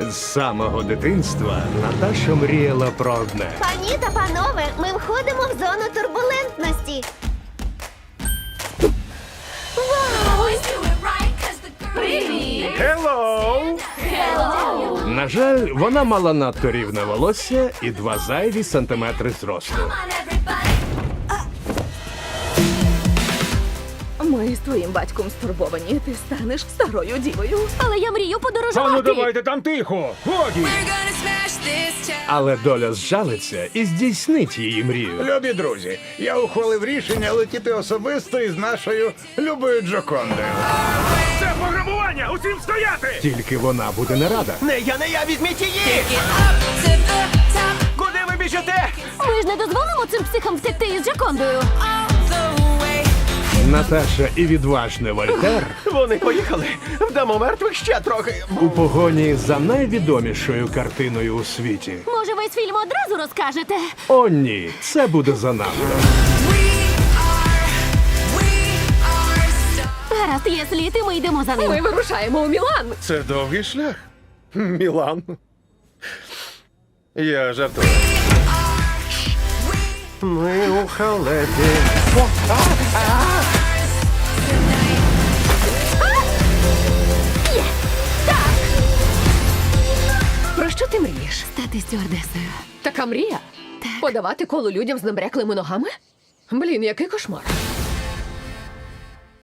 З самого дитинства Наташа мріяла про одне. Пані та панове, ми входимо в зону турбулентності. Hello! На жаль, вона мала надто рівне волосся і два зайві сантиметри зросту. Ми з твоїм батьком стурбовані. Ти станеш старою дівою. Але я мрію подорожувати. А ну давайте там тихо! Годі! Але доля зжалиться і здійснить її мрію. Любі друзі, я ухвалив рішення летіти особисто із нашою любою Джокондою. Це пограбування! Усім стояти! Тільки вона буде не рада. Не я, не я, візьміть її! Куди ви біжите? Ми ж не дозволимо цим психам втекти із Джакондою. Наташа і відважний Вольтер Вони поїхали. Вдамо мертвих ще трохи. у погоні за найвідомішою картиною у світі. Може, весь фільм одразу розкажете? О, ні, це буде занадто. Гаразд, є слід, і ми йдемо за Ми ним. вирушаємо у Мілан. Це довгий шлях. Мілан. Я жартую. Ми у халепі. Про що ти мрієш? Стати стюардесою. Така мрія? Подавати коло людям з набряклими ногами? Блін, який кошмар.